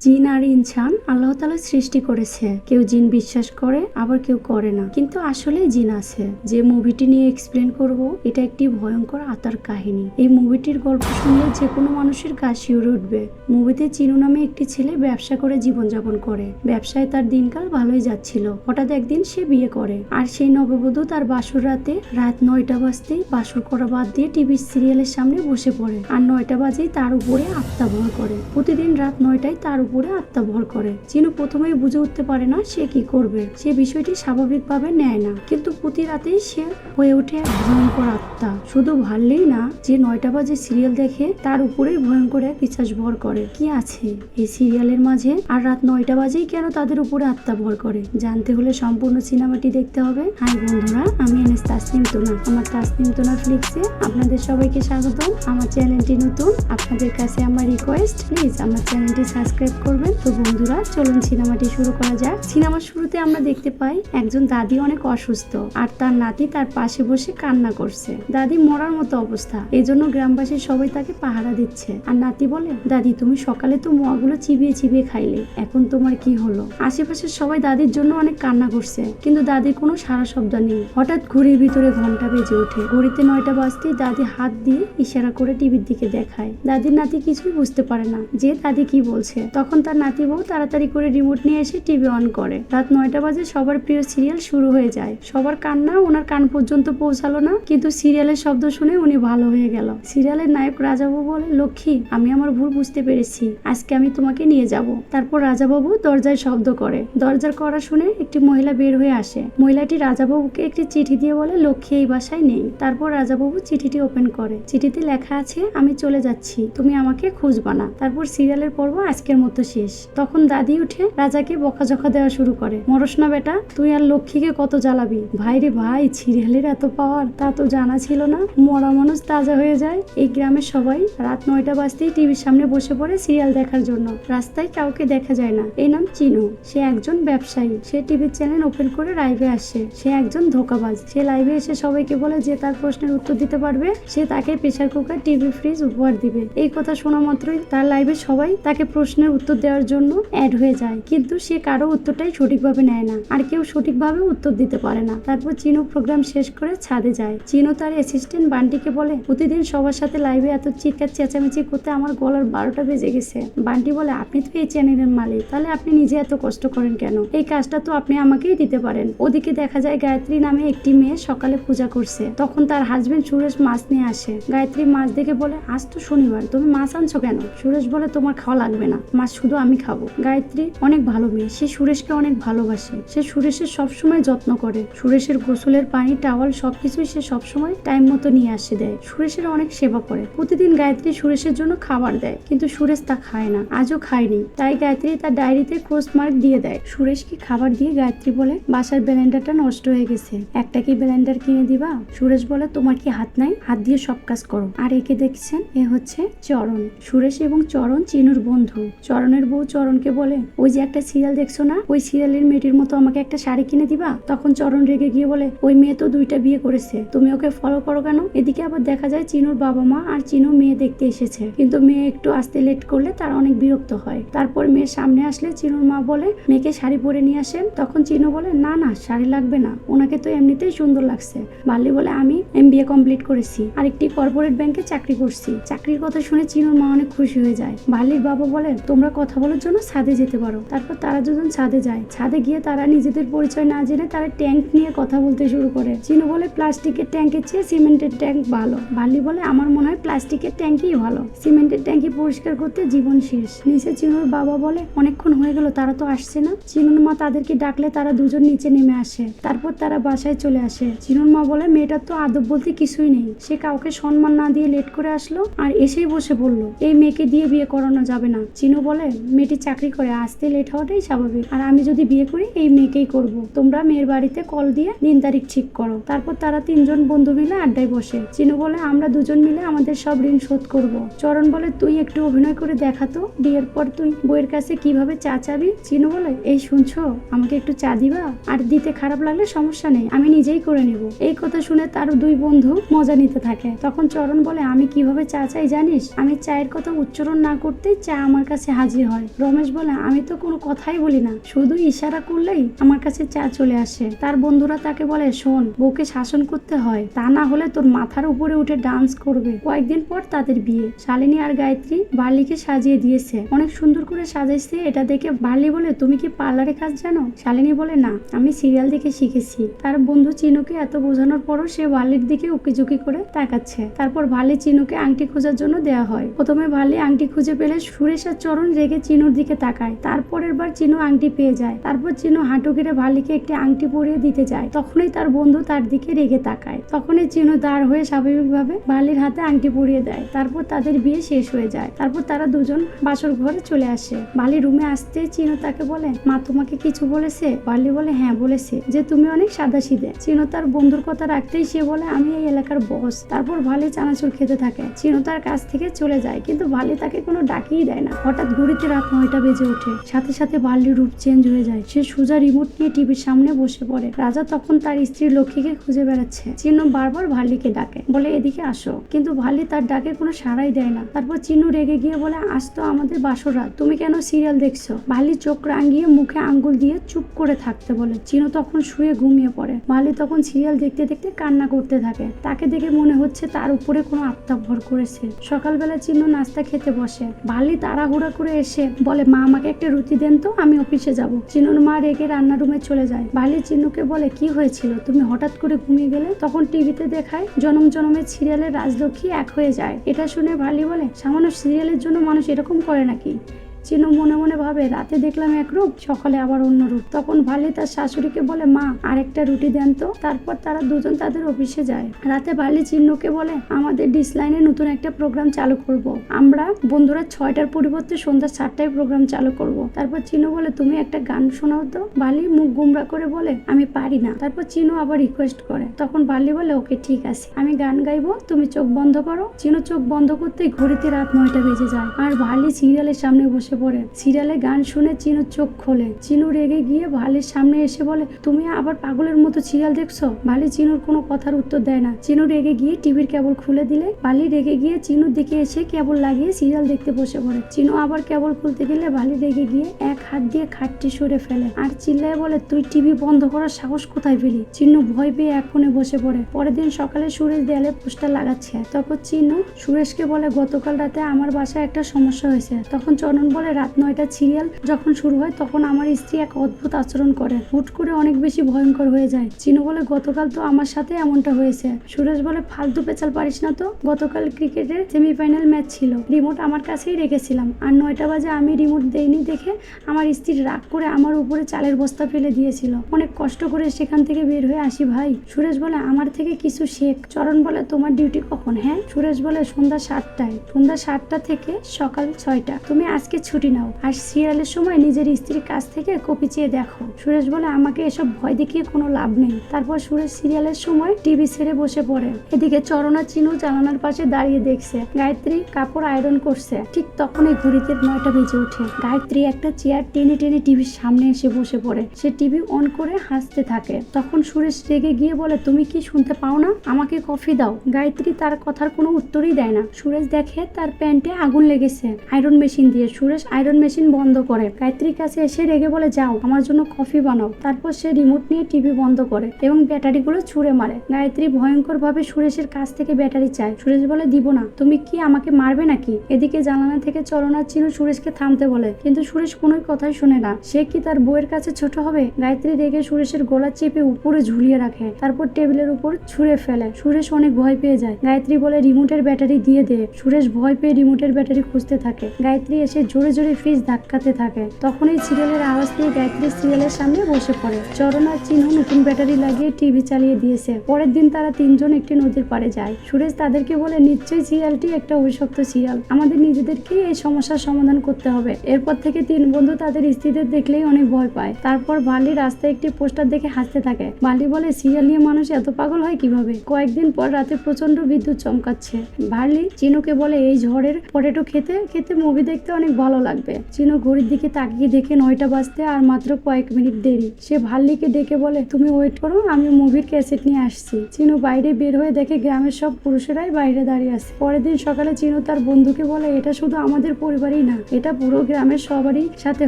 জিন আর ইনসান আল্লাহ তালা সৃষ্টি করেছে। কেউ জিন বিশ্বাস করে, আবার কেউ করে না। কিন্তু আসলে জিন আছে। যে মুভিটি নিয়ে এক্সপ্লেন করব, এটা একটি ভয়ঙ্কর আতার কাহিনী। এই মুভিটির গল্প শুনলে যে কোনো মানুষের গা শিউরে উঠবে। মুভিতে চিনু নামে একটি ছেলে ব্যবসা করে জীবনযাপন করে। ব্যবসায় তার দিনকাল ভালোই যাচ্ছিল। হঠাৎ একদিন সে বিয়ে করে। আর সেই নববধূ তার বাসর রাতে রাত নয়টা বাজতেই বাসর করা বাদ দিয়ে টিভি সিরিয়ালের সামনে বসে পড়ে। আর নয়টা বাজেই তার উপরে আত্মা ভর করে। প্রতিদিন রাত নয়টায় তার উপরে আত্মা ভর করে। চিনু প্রথমেই বুঝে উঠতে পারে না সে কি করবে। সে বিষয়টি স্বাভাবিকভাবে নেয় না। কিন্তু প্রতি রাতেই সে হয়ে ওঠে এক ভয়ঙ্কর আত্মা। শুধু ভাললেই না, যে নয়টা বাজে সিরিয়াল দেখে তার উপরেই ভয়ঙ্কর এক পিছাস ভর করে। কি আছে? এই সিরিয়ালের মাঝে আর রাত নয়টা বাজেই কেন তাদের উপরে আত্মা ভর করে? জানতে হলে সম্পূর্ণ সিনেমাটি দেখতে হবে। হাই বন্ধুরা, আমি এনএস তাসনিম তোনা। আমার তাসনিম তোনা ফ্লিক্সে আপনাদের সবাইকে স্বাগতম। আমার চ্যানেলটি নতুন, আপনাদের কাছে আমার রিকোয়েস্ট প্লিজ আমার চ্যানেলটি সাবস্ক্রাইব করবেন। তো বন্ধুরা, চলুন সিনেমাটি শুরু করা যাক। সিনেমার শুরুতে আমরা দেখতে পাই একজন দাদি অনেক অসুস্থ আর তার নাতি তার পাশে বসে কান্না করছে। দাদি মরার মতো অবস্থা। এজন্য গ্রামবাসী সবাই তাকে পাহারা দিচ্ছে। আর নাতি বলে, দাদি, তুমি সকালে তো মোয়াগুলো চিবিয়ে চিবিয়ে খাইলে। এখন তোমার কি হলো? আশেপাশের সবাই দাদির জন্য অনেক কান্না করছে। কিন্তু দাদির কোনো সারা শব্দ নেই। হঠাৎ ঘড়ির ভিতরে ঘণ্টা বেজে ওঠে। ঘড়িতে নয়টা বাজতেই দাদি হাত দিয়ে ইশারা করে টিভির দিকে দেখায়। দাদির নাতি কিছুই বুঝতে পারে না যে দাদি কি বলছে। তখন তার নাতি বউ তাড়াতাড়ি করে রিমোট নিয়ে এসে টিভি অন করে। রাত নয়টা বাজে সবার প্রিয় সিরিয়াল শুরু হয়ে যায়। সবার কান্না ওনার কান পর্যন্ত পৌঁছালো না, কিন্তু সিরিয়ালের শব্দ শুনে উনি ভালো হয়ে গেল। সিরিয়ালের নায়ক রাজাবাবু বলে, লক্ষ্মী, আমি আমার ভুল বুঝতে পেরেছি। আজকে আমি তোমাকে নিয়ে যাব। তারপর রাজাবাবু দরজায় শব্দ করে। দরজার করা শুনে একটি মহিলা বের হয়ে আসে। মহিলাটি রাজাবাবুকে একটি চিঠি দিয়ে বলে, লক্ষ্মী, এই বাসায় নেই। তারপর রাজাবাবু চিঠিটি ওপেন করে। চিঠিতে লেখা আছে, আমি চলে যাচ্ছি, তুমি আমাকে খুঁজবা না। তারপর সিরিয়ালের পর্ব আজকের মতো। শেষ। তখন দাদি উঠে রাজাকে বকাঝকা দেওয়া শুরু করে। মরস না বেটা, তুই আর লক্ষ্মীকে কত জ্বালাবি? ভাই রে ভাই সিরিয়ালের এত পাওয়ার তা তো জানা ছিল না। মরা মানুষ তাজা হয়ে যায়। এই গ্রামের সবাই রাত নয়টা বাজতেই টিভির সামনে বসে পড়ে সিরিয়াল দেখার জন্য। রাস্তায় কাউকে দেখা যায় না। এই নাম চিনু। সে একজন ব্যবসায়ী। সে টিভির চ্যানেল ওপেন করে লাইভে আসে। সে একজন ধোকাবাজ। সে লাইভে এসে সবাইকে বলে যে তার প্রশ্নের উত্তর দিতে পারবে। সে তাকে প্রেসার কুকার টিভি ফ্রিজ উপহার দিবে। এই কথা শোনা মাত্রই তার লাইভে সবাই তাকে প্রশ্নের উত্তর দেওয়ার জন্য অ্যাড হয়ে যায়। কিন্তু সে কারও উত্তরটাই সঠিকভাবে নেয় না। আর কেউ সঠিকভাবে উত্তর দিতে পারে না। তারপর চিনু প্রোগ্রাম শেষ করে ছাদে যায়। চিনু তার অ্যাসিস্ট্যান্ট বান্টিকে বলে, প্রতিদিন সবার সাথে লাইভে এত চিৎকার, চেঁচামেচি করতে আমার গলার বারোটা বেজে গেছে। বান্টি বলে, আপনি তো এই চ্যানেলের মালিক। তাহলে আপনি নিজে এত কষ্ট করেন কেন? এই কাজটা তো আপনি আমাকেই দিতে পারেন। ওদিকে দেখা যায় গায়ত্রী নামে একটি মেয়ে সকালে পূজা করছে। তখন তার হাজবেন্ড সুরেশ মাছ নিয়ে আসে। গায়ত্রী মাছ দেখে বলে, আজ তো শনিবার। তুমি মাছ আনছো কেন? সুরেশ বলে, তোমার খাওয়া লাগবে না। মাছ শুধু আমি খাব। গায়ত্রী অনেক ভালো মেয়ে। সে সুরেশকে অনেক ভালোবাসে। সে সুরেশের সবসময় যত্ন করে। সুরেশের গোসলের পানি, টাওয়াল সবকিছুই সে সবসময় টাইম মতো নিয়ে আসে, দেয়। সুরেশের অনেক সেবা করে। প্রতিদিন গায়ত্রী সুরেশের জন্য খাবার দেয়। কিন্তু সুরেশ তা খায় না। আজও খায়নি। তাই গায়ত্রী তার ডায়েরিতে ক্রোস মার্ক দিয়ে দেয়। সুরেশকে খাবার দিয়ে গায়ত্রী বলে, বাসার ব্লেন্ডারটা নষ্ট হয়ে গেছে। একটা কি ব্লেন্ডার কিনে দিবা? সুরেশ বলে, তোমার কি হাত নাই? হাত দিয়ে সব কাজ করো। আর একে দেখছেন, এ হচ্ছে চরণ। সুরেশ এবং চরণ চিনুর বন্ধু। চরণের বউ চরণকে বলে, ওই যে একটা সিরিয়াল দেখছ না? ওই সিরিয়ালের মেয়েটির মতো আমাকে একটা শাড়ি কিনে দিবা? তখন চরণ রেগে গিয়ে বলে, ওই মেয়ে তো দুইটা বিয়ে করেছে। তুমি ওকে ফলো করো কেন? এদিকে আবার দেখা যায় চিনুর বাবা মা আর চিনু মেয়ে দেখতে এসেছে। কিন্তু মেয়ে একটু আসতে লেট করলে তার অনেক বিরক্ত হয়। তারপর মেয়ের সামনে আসলে চিনুর মা বলে, মেয়েকে শাড়ি পরে নিয়ে আসেন? তখন চিনু বলে, না না, শাড়ি লাগবে না। ওনাকে তো এমনিতেই সুন্দর লাগছে। বাল্লি বলে, আমি এম কমপ্লিট করেছি। আর একটি কর্পোরেট ব্যাংকে চাকরি করছি। চাকরির কথা শুনে চিনুর মা অনেক খুশি হয়ে যায়। বাল্লির বাবা বলে, তোমরা কথা বলার জন্য ছাদে যেতে পারো। তারপর তারা দুজন ছাদে যায়। ছাদে গিয়ে তারা নিজেদের পরিচয় না জেনে তারা ট্যাঙ্ক নিয়ে কথা বলতে শুরু করে। চিনু বলে, প্লাস্টিকের ট্যাঙ্কের চেয়ে সিমেন্টের ট্যাঙ্ক ভালো। বাল্লি বলে, আমার মনে হয় প্লাস্টিকের ট্যাঙ্কই ভালো। সিমেন্টের ট্যাঙ্কি পরিষ্কার করতে জীবন শেষ। নিচে চিনুর বাবা বলে, অনেকক্ষণ হয়ে গেল, তারা তো আসছে না? চিনুর মা তাদেরকে ডাকলে তারা দুজন নিচে নেমে আসে। তারপর তারা বাসায় চলে আসে। চিনুর মা বলে, মেয়েটার তো আদব বলতে কিছুই নেই। সে কাউকে সম্মান না দিয়ে লেট করে আসলো আর এসেই বসে বলল এই মেয়েকে দিয়ে বিয়ে করানো যাবে না। চিনু বলে মেয়েটি চাকরি করে আসতে লেট হওয়াটাই স্বাভাবিক। আর আমি যদি বিয়ে করি, এই মেয়েকেই করব। তোমরা মেয়ের বাড়িতে কল দিয়ে দিন তারিখ ঠিক করো। তারপর তারা তিনজন বন্ধু মিলে আড্ডায় বসে। চিনু বলে, আমরা দুজন মিলে আমাদের সব ঋণ শোধ করব। চরণ বলে, তুই একটু অভিনয় করে দেখাতো বিয়ের পর তুই বইয়ের কাছে কীভাবে চা চাবি? চিনু বলে, এই শুনছো? আমাকে একটু চা দিবা? আর দিতে খারাপ লাগলে সমস্যা নেই। আমি নিজেই করে নেব। এই কথা শুনে তার দুই বন্ধু মজা নিতে থাকে। তখন চরণ বলে, আমি কীভাবে চা চাই জানিস? আমি চায়ের কথা উচ্চারণ না করতেই চা আমার কাছে হাজির হাজির হয়। রমেশ বলে, আমি তো কোনো কথাই বলি না। শুধু ইশারা করলেই আমার কাছে চা চলে আসে। তার বন্ধুরা তাকে বলে, শোন, বউকে শাসন করতে হয়। তা না হলে তোর মাথার উপরে উঠে ডান্স করবে। কয়েকদিন পর তাদের বিয়ে। শালিনী আর গায়ত্রী বার্লিকে সাজিয়ে দিয়েছে। অনেক সুন্দর করে সাজাইছে। এটা দেখে বার্লি বলে, তুমি কি পার্লারে কাজ জানো? শালিনী বলে, না, আমি সিরিয়াল দেখে শিখেছি। তার বন্ধু চিনুকে এত বোঝানোর পরও সে বার্লির দিকে উকিঝুঁকি করে তাকাচ্ছে। তারপর বার্লি চিনুকে আংটি খোঁজার জন্য দেওয়া হয়। প্রথমে বার্লি আংটি খুঁজে পেলে সুরেশ আর চরণ রেগে চিনুর দিকে তাকায়। তারপরের বার চিনু আংটি পেয়ে যায়। তারপর চিনু হাঁটু গেড়ে বার্লিকে একটি আংটি পরিয়ে দিতে যায়। তখনই তার বন্ধু তার দিকে রেগে তাকায়। তখনই চিনু দাঁড় হয়ে স্বাভাবিকভাবে বার্লির হাতে আংটি পরিয়ে দেয়। তারপর তাদের বিয়ে শেষ হয়ে যায়। তারপর তারা দুজন বাসর ঘরে চলে আসে। বালি রুমে আসতে চিনু তাকে বলে, মা তোমাকে কিছু বলেছে? বার্লি বলে হ্যাঁ বলেছে। যে তুমি অনেক সাদা সিধে চিনু তার বন্ধুর কথা রাখতেই সে বলে, আমি এই এলাকার বস। তারপর ভালি চানাচুর খেতে থাকে। চিনু তার কাছ থেকে চলে যায়, কিন্তু ভালি তাকে কোনো ডাকিই দেয় না। হঠাৎ ঘড়িতে রাত নয়টা বেজে ওঠে। সাথে সাথে বার্লির রূপ চেঞ্জ হয়ে যায়। সে সোজা রিমোট নিয়ে টিভির সামনে বসে পড়ে। রাজা তখন তার স্ত্রী লক্ষ্মীকে খুঁজে বেড়াচ্ছে। চিহ্ন বারবার ভাল্লিকে ডাকে। বলে, এদিকে আসো। কিন্তু ভাল্লি তার ডাকে কোনো সাড়াই দেয় না। তারপর চিনু রেগে গিয়ে বলে, আজ তো আমাদের বাসর তুমি কেন সিরিয়াল দেখছ? ভাল্লি চোখ রাঙিয়ে মুখে আঙ্গুল দিয়ে চুপ করে থাকতে বলে। চিনু তখন শুয়ে ঘুমিয়ে পড়ে। ভাল্লি তখন সিরিয়াল দেখতে দেখতে কান্না করতে থাকে। তাকে দেখে মনে হচ্ছে তার উপরে কোনো আত্মা ভর করেছে। সকালবেলা চিহ্ন নাস্তা খেতে বসে। ভাল্লি তাড়াহুড়া করে এসে বলে, মা, আমাকে একটা রুটি দেন তো, আমি অফিসে যাব। চিনুর মা রেগে রান্নার রুমে চলে যায়। বালি চিনুকে বলে, কি হয়েছিল? তুমি হঠাৎ করে ঘুমিয়ে গেলে? তখন টিভিতে দেখায়, জনম জনমের সিরিয়ালের রাজলক্ষ্মী এক হয়ে যায়। এটা শুনে ভালি বলে, সামান্য সিরিয়ালের জন্য মানুষ এরকম করে নাকি? চিনু মনে মনে ভাবে, রাতে দেখলাম এক রূপ, সকালে আবার অন্য রূপ। তখন ভালি তার শাশুড়িকে বলে, মা, আরেকটা রুটি দেন তো। তারপর তারা দুজন তাদের অফিসে যায়। রাতে ভালি চিন্নুকে বলে, আমাদের ডিসলাইনে নতুন একটা প্রোগ্রাম চালু করব। আমরা বন্ধুরা ছয়টার পরিবর্তে সন্ধ্যা সাতটায় প্রোগ্রাম চালু করব। তারপর চিনু বলে, তুমি একটা গান শোনাও তো? বালি মুখ গুমরা করে বলে, আমি পারি না। তারপর চিনু আবার রিকোয়েস্ট করে। তখন বালি বলে, ওকে, ঠিক আছে। আমি গান গাইবো, তুমি চোখ বন্ধ করো। চিনু চোখ বন্ধ করতেই ঘড়িতে রাত নয়টা বেজে যায়। আর ভালি সিরিয়ালের সামনে বসে পড়ে। সিরিয়ালে গান শুনে চিনু চোখ খোলে। চিনু রেগে গিয়ে ভালির সামনে এসে বলে, তুমি আবার পাগলের মতো সিরিয়াল দেখছ? ভালি চিনুর কোনো কথার উত্তর দেয় না। চিনু রেগে গিয়ে টিভির কেবল খুলে দিলে। বালি রেগে গিয়ে চিনুর দিকে এসে কেবল লাগিয়ে সিরিয়াল দেখতে বসে পড়ে। চিনু আবার কেবল খুলতে গেলে বালি রেগে গিয়ে এক হাত দিয়ে খাটটি সরে ফেলে আর চিল্লায় বলে, তুই টিভি বন্ধ করার সাহস কোথায় পেলি? চিনু ভয় পেয়ে কোণে বসে পড়ে। পরের দিন সকালে সুরেশ দেয়ালে পোস্টার লাগাচ্ছে। তখন চিনু সুরেশকে বলে, গতকাল রাতে আমার বাসায় একটা সমস্যা হয়েছে। তখন চরণ বলে রাত নয়টা সিরিয়াল যখন শুরু হয়, তখন আমার স্ত্রী এক অদ্ভুত আচরণ করে। হুট করে অনেক বেশি ভয়ঙ্কর হয়ে যায়। চিনু বলে, গতকাল তো আমার সাথে এমনটা হয়েছে। সুরেশ বলে, ফালতু পেঁচাল পারিস না তো? গতকাল ক্রিকেটের সেমিফাইনাল ম্যাচ ছিল। রিমোট আমার কাছেই রেখেছিলাম। আর নয়টা বাজে আমি রিমোট দেইনি দেখে আমার স্ত্রী রাগ করে আমার উপরে চালের বস্তা ফেলে দিয়েছিল। অনেক কষ্ট করে সেখান থেকে বের হয়ে আসি, ভাই। সুরেশ বলে, আমার থেকে কিছু শেখ। চরণ বলে, তোমার ডিউটি কখন? হ্যাঁ? সুরেশ বলে, সন্ধ্যা সাতটায়। সন্ধ্যা সাতটা থেকে সকাল ছয়টা। তুমি আজকে ছুটি নাও। আর সিরিয়ালের সময় নিজের স্ত্রীর কাছ থেকে কপি চেয়ে দেখো। সুরেশ বলে, আমাকে এসব ভয় দেখিয়ে কোনো লাভ নেই। তারপর সুরেশ সিরিয়ালের সময় টিভি ছেড়ে বসে পড়ে। এদিকে চরণা চিনু জানালার পাশে দাঁড়িয়ে দেখছে, গায়ত্রী কাপড় আয়রন করছে। ঠিক তখনই ঘড়িতে নয়টা বেজে ওঠে। গায়ত্রী একটা চেয়ার টেনে টেনে টিভির সামনে এসে বসে পড়ে। সে টিভি অন করে হাসতে থাকে। তখন সুরেশ রেগে গিয়ে বলে, তুমি কি শুনতে পাও না? আমাকে কফি দাও। গায়ত্রী তার কথার কোনো উত্তরই দেয় না। সুরেশ দেখে তার প্যান্টে আগুন লেগেছে। আয়রন মেশিন দিয়ে সুরেশ আয়রন মেশিন বন্ধ করে। গায়ত্রীর কাছে এসে রেগে বলে, যাও, আমার জন্য কফি বানাও। তারপর সে রিমোট নিয়ে টিভি বন্ধ করে এবং ব্যাটারিগুলো ছুঁড়ে মারে। গায়ত্রী ভয়ঙ্কর ভাবে সুরেশের কাছ থেকে ব্যাটারি চায়। সুরেশ বলে, দিব না। তুমি কি আমাকে মারবে নাকি? এদিকে জানালা থেকে চলনা চিনু সুরেশকে থামতে বলে, কিন্তু সুরেশ কোনো কথাই শুনে না। সে কি তার বউয়ের কাছে ছোট হবে? গায়ত্রী রেগে সুরেশের গলা চেপে উপরে ঝুলিয়ে রাখে, তারপর টেবিলের উপর ছুঁড়ে ফেলে। সুরেশ অনেক ভয় পেয়ে যায়। গায়ত্রী বলে রিমোটের ব্যাটারি দিয়ে দে। সুরেশ ভয় পেয়ে রিমোটের ব্যাটারি খুঁজতে থাকে। গায়ত্রী এসে জোরে জোরে জোরে ফ্রিজ ধাক্কাতে থাকে। তখনই সিরিয়ালের আওয়াজ দিয়ে গায়ত্রী সিরিয়ালের সামনে বসে পড়ে। চরণ আর চিহ্ন নতুন ব্যাটারি লাগিয়ে টিভি চালিয়ে দিয়েছে। পরের দিন তারা তিনজন একটি নদীর পাড়ে যায়। সুরেশ তাদেরকে বলে, নিশ্চয়ই সিরিয়ালটি একটা অভিশপ্ত সিরিয়াল। আমাদের নিজেদেরকেই এই সমস্যার সমাধান করতে হবে। এরপর থেকে তিন বন্ধু তাদের স্ত্রীদের দেখলেই অনেক ভয় পায়। তারপর বালি রাস্তায় একটি পোস্টার দেখে হাসতে থাকে। বালি বলে, সিরিয়াল নিয়ে মানুষ এত পাগল হয় কীভাবে? কয়েকদিন পর রাতে প্রচণ্ড বিদ্যুৎ চমকাচ্ছে। বার্লি চিনুকে বলে, এই ঝড়ের পটেটো খেতে খেতে মুভি দেখতে অনেক ভালো ভালো লাগবে। চিনু ঘড়ির দিকে তাকিয়ে দেখে নয়টা বাজতে আর মাত্র কয়েক মিনিট দেরি। সে ভাল্লিকে ডেকে বলে, তুমি ওয়েট করো, আমি মুভির ক্যাসেট নিয়ে আসছি। চিনু বাইরে বের হয়ে দেখে গ্রামের সব পুরুষেরাই বাইরে দাঁড়িয়ে আছে। পরের দিন সকালে চিনু তার বন্ধুকে বলে, এটা শুধু আমাদের পরিবারই না, এটা পুরো গ্রামের সবারই সাথে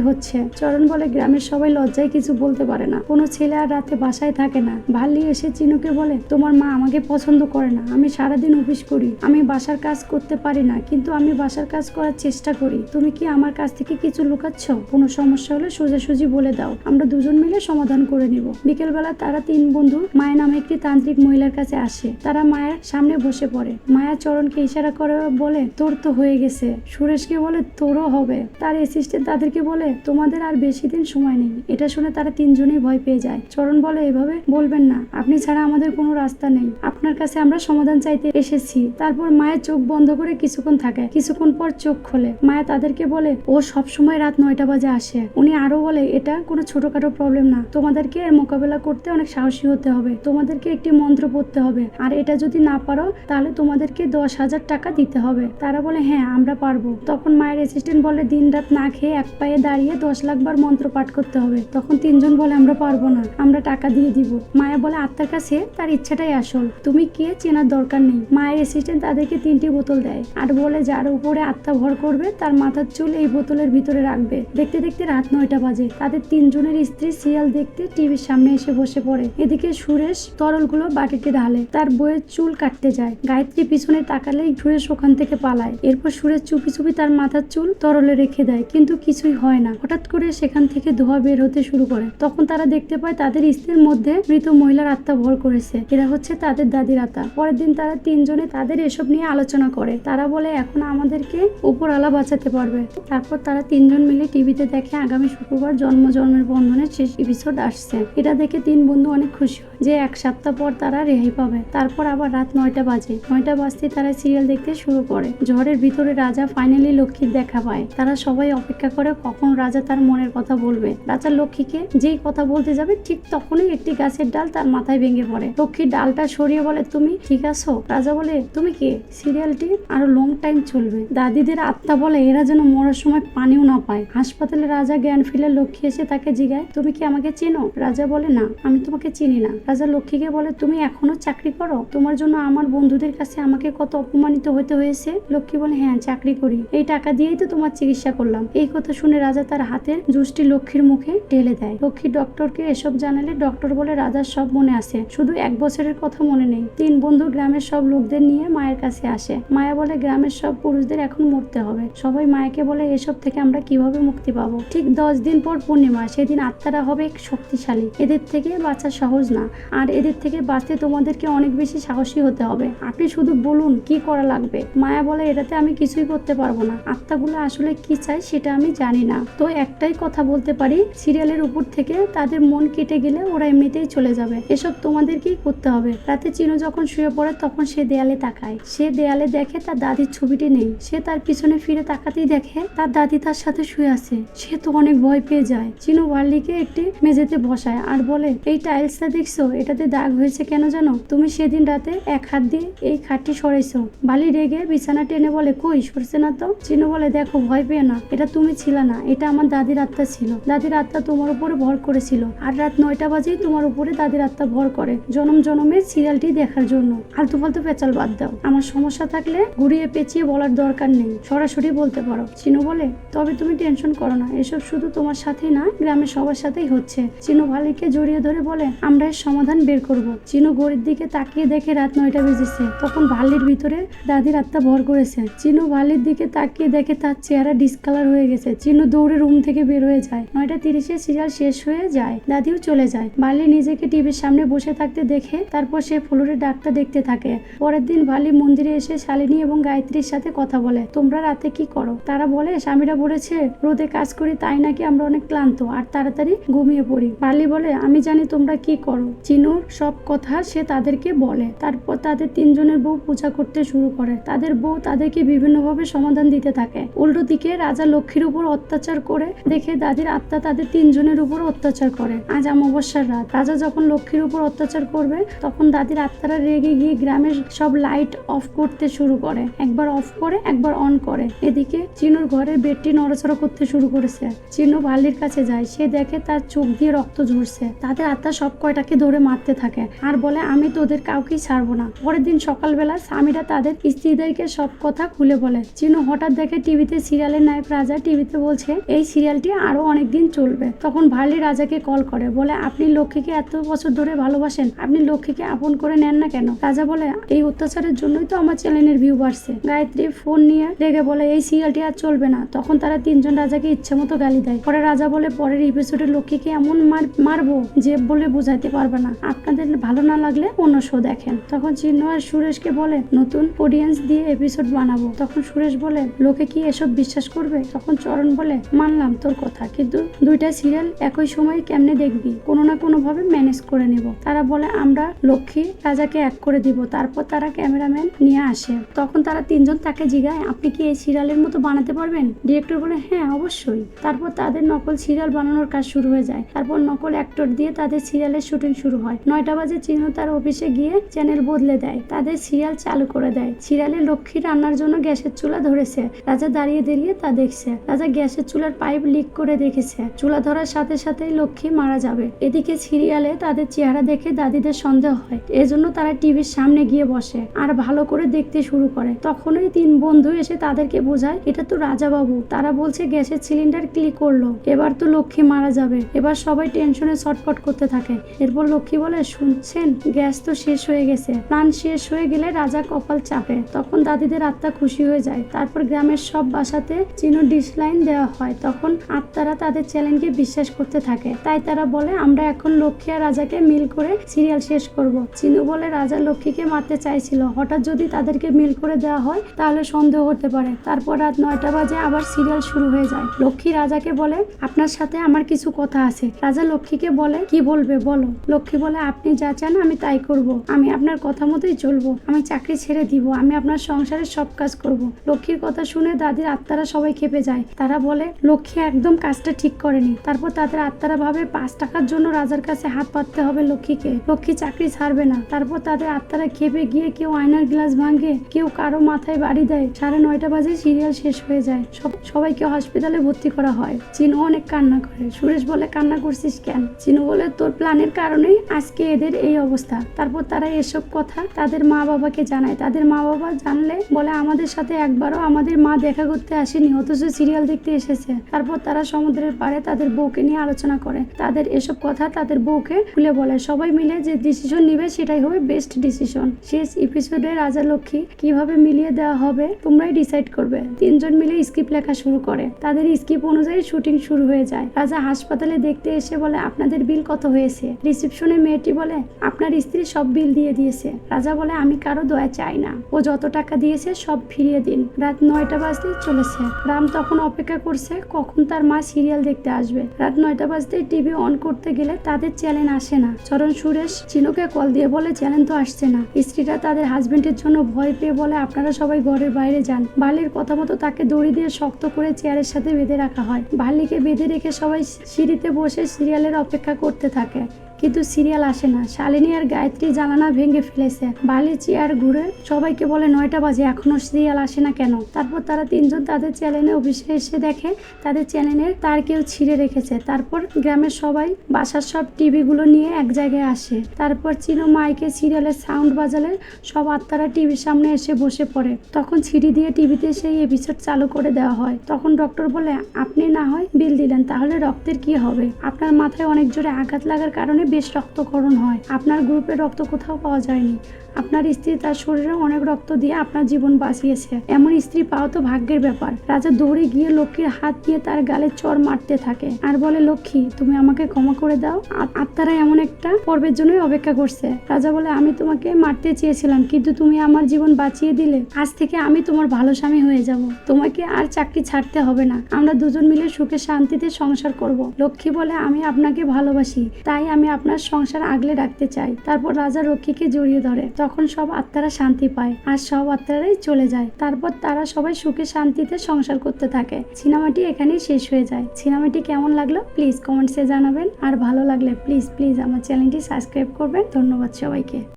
হচ্ছে। চরণ বলে, গ্রামের সবাই লজ্জায় কিছু বলতে পারে না, কোনো ছেলে আর রাতে বাসায় থাকে না। ভাল্লি এসে চিনুকে বলে, তোমার মা আমাকে পছন্দ করে না, আমি সারাদিন অফিস করি, আমি বাসার কাজ করতে পারি না, কিন্তু আমি বাসার কাজ করার চেষ্টা করি, তুমি কি আমার কাছ থেকে কিছু লুকাচ্ছ? কোনো সমস্যা হলে সোজাসুজি বলে দাও। আমরা দুজন মিলে সমাধান করে নিব। বিকেলবেলা তারা তিন বন্ধু মায়া নামে একটি তান্ত্রিক মহিলার কাছে আসে। তারা মায়ের সামনে বসে পড়ে। মায়া চরণকে ইশারা করে বলে, তোর তো হয়ে গেছে। সুরেশকে বলে, তোরও হবে। তার অ্যাসিস্ট্যান্ট তাদেরকে বলে, তোমাদের আর বেশি দিন সময় নেই। এটা শুনে তারা তিনজনেই ভয় পেয়ে যায়। চরণ বলে, এভাবে বলবেন না। আপনি ছাড়া আমাদের কোনো রাস্তা নেই। আপনার কাছে আমরা সমাধান চাইতে এসেছি। তারপর মায়ের চোখ বন্ধ করে কিছুক্ষণ থাকে। কিছুক্ষণ পর চোখ খোলে। মায়া তাদেরকে বলে ও সব সময় রাত নয়টা বাজে আসে। উনি আরও বলে, এটা কোনো ছোটখাটো প্রবলেম না। তোমাদেরকে এর মোকাবেলা করতে অনেক সাহসী হতে হবে। তোমাদেরকে একটি মন্ত্র পড়তে হবে। আর এটা যদি না পারো, তাহলে তোমাদেরকে দশ হাজার টাকা দিতে হবে। তারা বলে হ্যাঁ আমরা পারব। তখন মায়ের অ্যাসিস্ট্যান্ট বলে, দিন রাত না খেয়ে এক পায়ে দাঁড়িয়ে দশ লাখ বার মন্ত্র পাঠ করতে হবে। তখন তিনজন বলে, আমরা পারব না। আমরা টাকা দিয়ে দিব। মায়া বলে, আত্মার কাছে তার ইচ্ছাটাই আসল। তুমি কে চেনার দরকার নেই। মায়ের অ্যাসিস্ট্যান্ট তাদেরকে তিনটি বোতল দেয়। আর বলে, যার উপরে আত্মা ভর করবে, তার মাথার চুল এই বোতলের ভিতরে রাখবে। দেখতে দেখতে রাত নয়টা বাজে। তাদের তিনজনের স্ত্রী সিরিয়াল দেখতে টিভির সামনে এসে বসে পড়ে। এদিকে সুরেশ তরলগুলো বাটিতে ঢালে। তার বইয়ের চুল কাটতে যায়। গায়ত্রী পিছনে তাকালেই সুরেশ ওখান থেকে পালায়। এরপর সুরেশ চুপি চুপি তার মাথার চুল তরলে রেখে দেয়, কিন্তু কিছুই হয় না। হঠাৎ করে সেখান থেকে ধোয়া বের হতে শুরু করে। তখন তারা দেখতে পায় তাদের স্ত্রীর মধ্যে মৃত মহিলার আত্মা ভর করেছে। এরা হচ্ছে তাদের দাদির আত্মা পরের দিন তারা তিনজনে তাদের এসব নিয়ে আলোচনা করে। তারা বলে, এখন আমাদেরকে উপর আলা বাঁচাতে পারবে। তারপর তারা তিনজন মিলে টিভিতে দেখে আগামী শুক্রবার জন্ম জন্মের বন্ধনের শেষ এপিসোড আসছে। এটা দেখে তিন বন্ধু অনেক খুশি হয় যে এক সপ্তাহ পর তারা রেহাই পাবে। তারপর আবার রাত নয়টা বাজে। নয়টা বাজতে তারা সিরিয়াল দেখতে শুরু করে। ঝড়ের ভিতরে রাজা ফাইনালি লক্ষ্মীর দেখা পায়। তারা সবাই অপেক্ষা করে কখন রাজা তার মনের কথা বলবে। রাজা লক্ষ্মীকে যেই কথা বলতে যাবে ঠিক তখনই একটি গাছের ডাল তার মাথায় ভেঙে পড়ে। লক্ষ্মী ডালটা সরিয়ে বলে, তুমি ঠিক আছো? রাজা বলে, তুমি কে? সিরিয়ালটি আরও লং টাইম চলবে। দাদিদের আত্মা বলে, এরা যেন মরার সময় পানিও না পায়। হাসপাতালে রাজা জ্ঞান ফিরে লক্ষ্মী এসে তাকে জিগায় তুমি কি আমাকে চেনো? রাজা বলে, না, আমি তোমাকে চিনি না। রাজা লক্ষ্মীকে বলে, তুমি এখনও চাকরি করো? তোমার জন্য আমার বন্ধুদের কাছে আমাকে কত অপমানিত হতে হয়েছে? লক্ষ্মী বলে হ্যাঁ চাকরি করি। এই টাকা দিয়েই তো তোমার চিকিৎসা করলাম। এই কথা শুনে রাজা তার হাতের জুসটি লক্ষ্মীর মুখে ঢেলে দেয়। লক্ষ্মী ডক্টরকে এসব জানালে ডক্টর বলে, রাজার সব মনে আছে। শুধু এক বছরের কথা মনে নেই। তিন বন্ধু গ্রামের সব লোকদের নিয়ে মায়ের কাছে আসে। মায়া বলে, গ্রামের সব পুরুষদের এখন মরতে হবে। সবাই মায়াকে বলে এসব থেকে আমরা কীভাবে মুক্তি পাবো? ঠিক দশ দিন পর পূর্ণিমা, সেদিন আত্মারা হবে শক্তিশালী। এদের থেকে বাঁচা সহজ না। আর এদের থেকে বাঁচতে তোমাদেরকে অনেক বেশি সাহসী হতে হবে। আপনি শুধু বলুন, কি করা লাগবে? মায়া বলে এটাতে আমি কিছুই করতে পারব না। আত্মাগুলো আসলে কি চায় সেটা আমি জানি না। তো একটাই কথা বলতে পারি, সিরিয়ালের উপর থেকে তাদের মন কেটে গেলে ওরা এমনিতেই চলে যাবে। এসব তোমাদেরকেই করতে হবে। রাতে চিনু যখন শুয়ে পড়ে, তখন সে দেয়ালে তাকায়। সে দেয়ালে দেখে তার দাদির ছবিটি নেই। সে তার পিছনে ফিরে তাকাতেই দেখে তার দাদি তার সাথে শুয়ে আছে। সে তো অনেক ভয় পেয়ে যায়। চিনু ওয়ার্লিকে একটি মেঝেতে বসায় আর বলে, এই টাইলসটা দেখছ? এটাতে দাগ হয়েছে কেন জানো? তুমি সেদিন রাতে এক হাত দিয়ে এই খাটটি সরাইছো। বালি রেগে বিছানা টেনে বলে, কই, সরছে না তো? চিনু বলে, দেখো, ভয় পেয়ে না। এটা তুমি ছিল না। এটা আমার দাদির আত্মা ছিল। দাদির আত্মা তোমার উপরে ভর করেছিল। আর রাত নয়টা বাজেই তোমার উপরে দাদির আত্মা ভর করে। জনম জনমের সিরিয়ালটি দেখার জন্য। আলতু ফালতু পেঁচাল বাদ দাও। আমার সমস্যা থাকলে ঘুরিয়ে পেঁচিয়ে বলার দরকার নেই। সরাসরি বলতে পারো। চিনু বলে? তবে তুমি টেনশন করো না, এসব শুধু তোমার সাথেই না, গ্রামের সবার সাথেই হচ্ছে। চিনু ভালিকে জড়িয়ে ধরে বলে, আমরা এর সমাধান বের করব। চিনু গড়ির দিকে তাকিয়ে দেখে রাত নয়টা বেজেছে। তখন ভাল্লির ভিতরে দাদির আত্মা ভর করেছে। চিনু ভাল্লির দিকে তাকিয়ে দেখে তার চেহারা ডিসকালার হয়ে গেছে। চিনু দৌড়ে রুম থেকে বের হয়ে যায়। নয়টা তিরিশে সিরিয়াল শেষ হয়ে যায়, দাদিও চলে যায়। বালি নিজেকে টিভির সামনে বসে থাকতে দেখে, তারপর সে ফ্লোরে ডাক্তার দেখতে থাকে। পরের দিন বালি মন্দিরে এসে শালিনী এবং গায়ত্রীর সাথে কথা বলে, তোমরা রাতে কি করো? তারা বলে স্বামীরা বলেছে, রোদে কাজ করি, তাই নাকি আমরা অনেক ক্লান্ত, আর তাড়াতাড়ি ঘুমিয়ে পড়ি। বালি বলে, আমি জানি তোমরা কি করো। চিনুর সব কথা সে তাদেরকে বলে। তারপর তাদের তিনজনের বউ পূজা করতে শুরু করে। তাদের বউ তাদেরকে বিভিন্নভাবে সমাধান দিতে থাকে। উল্টো দিকে রাজা লক্ষ্মীর উপর অত্যাচার করে দেখে দাদির আত্মা তাদের তিনজনের উপর অত্যাচার করে। আজ অমাবস্যার রাত। রাজা যখন লক্ষ্মীর উপর অত্যাচার করবে, তখন দাদির আত্মারা রেগে গিয়ে গ্রামের সব লাইট অফ করতে শুরু করে। একবার অফ করে, একবার অন করে। এদিকে চিনুর ঘরে ঘরের বেডটি নড়াচড়া করতে শুরু করেছে। চিহ্ন বালির কাছে যায়। সে দেখে তার চোখ দিয়ে রক্ত ঝরছে। তাদের আত্মা সব কয়টাকে ধরে মারতে থাকে আর বলে, আমি তোদের কাউকেই ছাড়বো না। পরের দিন সকালবেলা স্বামীরা তাদের স্ত্রীদেরকে সব কথা খুলে বলে। চিনু হঠাৎ দেখে টিভিতে সিরিয়ালের নায়ক রাজা টিভিতে বলছে, এই সিরিয়ালটি আরও অনেকদিন চলবে। তখন ভার্লি রাজাকে কল করে, বলে, আপনি লক্ষ্মীকে এত বছর ধরে ভালোবাসেন? আপনি লক্ষ্মীকে আপন করে নেন না কেন? রাজা বলে, এই অত্যাচারের জন্যই তো আমার চ্যানেলের ভিউ বাড়ছে। গায়ত্রী ফোন নিয়ে রেগে বলে, এই সিরিয়ালটি আর চলবে না। তখন তারা তিনজন রাজাকে ইচ্ছে মতো গালি দেয়। পরে রাজা বলে, পরের এপিসোডে লক্ষ্মীকে এমন মার, মারবো যে বলে বোঝাইতে পারবে না? আপনাদের ভালো না লাগলে অন্য শো দেখেন। তখন চিহ্ন আর সুরেশকে বলে, নতুন অডিয়েন্স দিয়ে এপিসোড বানাবো। তখন সুরেশ বলে, লোকে কি এসব বিশ্বাস করবে? তখন চরণ বলে, মানলাম তোর কথা, কিন্তু দুইটা সিরিয়াল একই সময় কেমনে দেখবি? কোনো না কোনো ভাবে ম্যানেজ করে নেব। তারা বলে, আমরা লক্ষ্মী রাজাকে এক করে দিব, তারপর তারা ক্যামেরাম্যান নিয়ে আসে। তখন তারা তিনজন তাকে জিগায়, আপনি কি এই সিরিয়ালের মতো বানাতে পারবেন? ডিরেক্টর বলে হ্যাঁ অবশ্যই। তারপর তাদের নকল সিরিয়াল বানানোর কাজ শুরু হয়ে যায়। তারপর নকল অ্যাক্টর দিয়ে তাদের সিরিয়ালের শুটিং শুরু হয়। নয়টা বাজে চিহ্ন তার অফিসে গিয়ে চ্যানেল বদলে দেয়। তাদের সিরিয়াল চালু করে দেয়। সিরিয়ালে লক্ষ্মী রান্নার জন্য গ্যাসের চুলা ধরেছে। রাজা দাঁড়িয়ে দাঁড়িয়ে তা দেখছে। রাজা গ্যাসের চুলার পাইপ লিক করে দেখেছে। চুলা ধরার সাথে সাথেই লক্ষ্মী মারা যাবে। এদিকে সিরিয়ালে তাদের চেহারা দেখে দাদিদের সন্দেহ হয়। এজন্য তারা টিভির সামনে গিয়ে বসে। আর ভালো করে দেখতে শুরু করে। তখনই তিন বন্ধু এসে তাদেরকে বোঝায়, এটা তো রাজা বাবু, তারা বলছে গ্যাসের সিলিন্ডার ক্লিক করল। এবার তো লক্ষ্মী মারা যাবে। এবার সবাই টেনশনে ছটফট করতে থাকে। এরপর লক্ষ্মী বলে, শুনছেন, গ্যাস তো শেষ হয়ে গেছে। প্রাণ শেষ হয়ে গেলে রাজা কপাল চাপে। তখন দাদিদের আত্মা খুশি হয়ে যায়। তারপর গ্রামের সব বাসাতে চিনো ডিসলাইন দেওয়া হয়। তখন আত্মারা তাদের চ্যালেঞ্জকে বিশ্বাস করতে থাকে। তাই তারা বলে, আমরা এখন লক্ষ্মী আর রাজাকে মিল করে সিরিয়াল শেষ করব। চিনু বলে, রাজা লক্ষ্মীকে মারতে চাইছিল। হঠাৎ যদি তাদেরকে মিল করে দেওয়া হয়, তাহলে সন্দেহ হতে পারে। তারপর রাত নয়টা বাজে। আবার সিরিয়াল শুরু হয়ে যায়। লক্ষ্মী রাজাকে বলে, আপনার সাথে আমার কিছু কথা আছে। রাজা লক্ষ্মীকে বলে, কি বলবে বলো? লক্ষ্মী বলে, আপনি যা চান আমি তাই করব। আমি আপনার কথা মতোই চলবো। আমি চাকরি ছেড়ে দিব। আমি আপনার সংসারে সব কাজ করব। লক্ষ্মীর কথা শুনে দাদির আত্মারা সবাই খেপে যায়। তারা বলে, লক্ষ্মী একদম কাজটা ঠিক করেনি। তারপর তাদের আত্মারা ভাবে, পাঁচ টাকার জন্য রাজার কাছে হাত পাততে হবে লক্ষ্মীকে। লক্ষ্মী চাকরি ছাড়বে না। তারপর তাদের আত্মারা খেপে গিয়ে কেউ আয়নার গ্লাস ভাঙে, কেউ কারও মাথায় বাড়ি দেয়। সাড়ে নয়টা বাজে সিরিয়াল শেষ হয়ে যায়। সব সবাইকে হসপিটালে ভর্তি করা হয়। চিনু অনেক কান্না করে। সুরেশ বলে, কান্না করছিস কেন? চিনু বলে, তোর প্ল্যানের কারণেই আজকে এদের এই অবস্থা। তারপর তারা এসব কথা তাদের মা বাবাকে জানায়। তাদের মা বাবা জানলে বলে, আমাদের সাথে একবারও আমাদের মা দেখা করতে আসেনি, অথচ সিরিয়াল দেখতে এসেছে। তারপর তারা সমুদ্রের পাড়ে তাদের বউকে নিয়ে আলোচনা করে। তাদের এসব কথা তাদের বউকে খুলে বলে। সবাই মিলে যে ডিসিশন নিবে সেটাই হবে বেস্ট ডিসিশন শেষ এপিসোডে রাজা লক্ষ্মী কীভাবে মিলিয়ে দেওয়া হবে তোমরাই ডিসাইড করবে। তিনজন মিলে স্ক্রিপ্ট লেখা শুরু করে। তাদের স্ক্রিপ্ট অনুযায়ী শুটিং শুরু হয়ে যায়। রাজা হাসপাতালে দেখতে এসে বলে, আপনাদের বিল কত হয়েছে? রিসেপশনে মেয়েটি বলে, আপনার স্ত্রী সব বিল দিয়ে দিয়েছে। রাজা বলে, আমি কারও দয়া চাই না। ও যত টাকা দিয়েছে সব ফিরিয়ে দিন। রাত নয়টা বাজতেই চলেছে। রাম তখন অপেক্ষা করছে, কখন তার মা সিরিয়াল দেখতে আসবে। রাত নয়টা বাজতেই টিভি অন করতে গেলে তাদের চ্যানেল আসে না। চরণ সুরেশ চিনুকে কল দিয়ে বলে, চ্যানেল তো আসছে না। স্ত্রীরা তাদের হাজবেন্ডের জন্য ভয় পেয়ে বলে, আপনারা সবাই ঘরের বাইরে যান। বালির কথা মতো তাকে দড়ি দিয়ে শক্ত করে চেয়ারের সাথে বেঁধে রাখা হয়। বার্লিকে বেঁধে রেখে সবাই সিঁড়িতে বসে সিরিয়ালের অপেক্ষা করতে থাকে। কিন্তু সিরিয়াল আসে না। শালিনী আর গায়ত্রী জানালা ভেঙে ফেলেছে। বালি, চেয়ার, ঘুরে সবাইকে বলে নয়টা বাজে, এখনও সিরিয়াল আসে না কেন? তারপর তারা তিনজন তাদের চ্যানেলে অফিসে এসে দেখে, তাদের চ্যানেলের তার কেউ ছিঁড়ে রেখেছে। তারপর গ্রামের সবাই বাসার সব টিভিগুলো নিয়ে এক জায়গায় আসে। তারপর চিনো মাইকে সিরিয়ালের সাউন্ড বাজালে সব আত্মারা টিভির সামনে এসে বসে পড়ে। তখন ছিঁড়ি দিয়ে টিভিতে সেই এপিসোড চালু করে দেওয়া হয়। তখন ডক্টর বলে, আপনি না হয় বিল দিলেন, তাহলে রক্তের কি হবে? আপনার মাথায় অনেক জোরে আঘাত লাগার কারণে বেশ রক্তকরণ হয়। আপনার গ্রুপের রক্ত কোথাও পাওয়া যায়নি। আপনার স্ত্রী তার শরীরে অনেক রক্ত দিয়ে আপনার জীবন বাঁচিয়েছে। এমন স্ত্রী পাওয়া তো ভাগ্যের ব্যাপার। রাজা দৌড়ে গিয়ে লক্ষ্মীর হাত দিয়ে তার গালে চর মারতে থাকে আর বলে, লক্ষ্মী, তুমি আমাকে ক্ষমা করে দাও। আত্মারা এমন একটা পর্বের জন্যই অপেক্ষা করছে। রাজা বলে, আমি তোমাকে মারতে চেয়েছিলাম, কিন্তু তুমি আমার জীবন বাঁচিয়ে দিলে। আজ থেকে আমি তোমার ভালো স্বামী হয়ে যাব। তোমাকে আর চাকরি ছাড়তে হবে না। আমরা দুজন মিলে সুখে শান্তিতে সংসার করব। লক্ষ্মী বলে, আমি আপনাকে ভালোবাসি। তাই আমি আপনার সংসার আগলে রাখতে চাই। তারপর রাজা লক্ষ্মীকে জড়িয়ে ধরে। তখন সব আত্মারা শান্তি পায় আর সব আত্মারাই চলে যায়। তারপর তারা সবাই সুখে শান্তিতে সংসার করতে থাকে। সিনেমাটি এখানেই শেষ হয়ে যায়। সিনেমাটি কেমন লাগল প্লিজ কমেন্টসে জানাবেন। আর ভালো লাগলে প্লিজ প্লিজ আমার চ্যানেলটি সাবস্ক্রাইব করবেন। ধন্যবাদ সবাইকে।